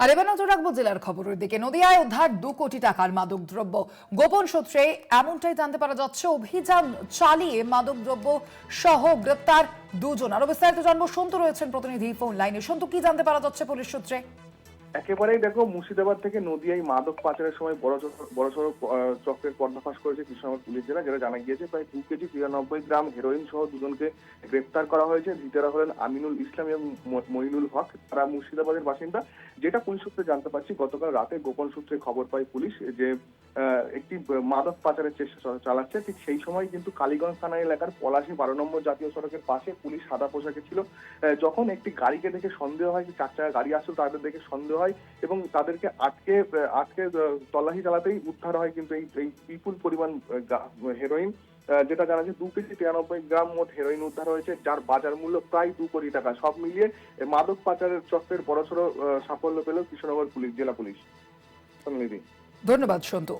আর এবার নজর রাখব জেলার খবরের দিকে। নদিয়ায় উদ্ধার দু কোটি টাকার মাদক দ্রব্য। গোপন সূত্রে এমনটাই জানতে পারা যাচ্ছে, অভিযান চালিয়ে মাদক দ্রব্য সহ গ্রেপ্তার দুজন। আরও বিস্তারিত জন্ম সন্তু রয়েছেন প্রতিনিধি ফোন লাইনে। সন্তু, কি জানতে পারা যাচ্ছে পুলিশ সূত্রে? একেবারেই দেখো মুর্শিদাবাদ থেকে নদিয়ায় মাদক পাচারের সময় বড় সড়ো চক্রের পর্দাফাশ করেছে কৃষ্ণনগর পুলিশ জেলা, যেটা জানা গিয়েছে প্রায় দু কেজি তিরানব্বই গ্রাম হেরোইন সহ দুজনকে গ্রেপ্তার করা হয়েছে। ধৃতেরা হলেন আমিনুল ইসলাম এবং ম- মইনুল হক। তারা মুর্শিদাবাদের বাসিন্দা। যেটা পুলিশ সূত্রে জানতে পারছি, গতকাল রাতে গোপন সূত্রে খবর পায় পুলিশ যে একটি মাদক পাচারের চেষ্টা চালাচ্ছে। ঠিক সেই সময় কিন্তু কালীগঞ্জ থানা এলাকার পলাশি বারো নম্বর জাতীয় সড়কের পাশে পুলিশ সাদা পোশাকে ছিল। যখন একটি গাড়িকে দেখে সন্দেহ হয় যে চার চাকা গাড়ি আসলো, তাদের দেখে সন্দেহ হয় এবং তাদেরকে আটকে আটকে তল্লাশি চালাতেই উদ্ধার হয় কিন্তু এই বিপুল পরিমাণ হেরোইন যেটা জানা যায় দু কেজি তিরানব্বই গ্রাম মোট হেরোইন উদ্ধার হয়েছে, যার বাজার মূল্য প্রায় দু কোটি টাকা। সব মিলিয়ে মাদক পাচারের চক্রের বড়সড় সাফল্য পেল কৃষ্ণনগর পুলিশ, জেলা পুলিশ। ধন্যবাদ, সন্তু।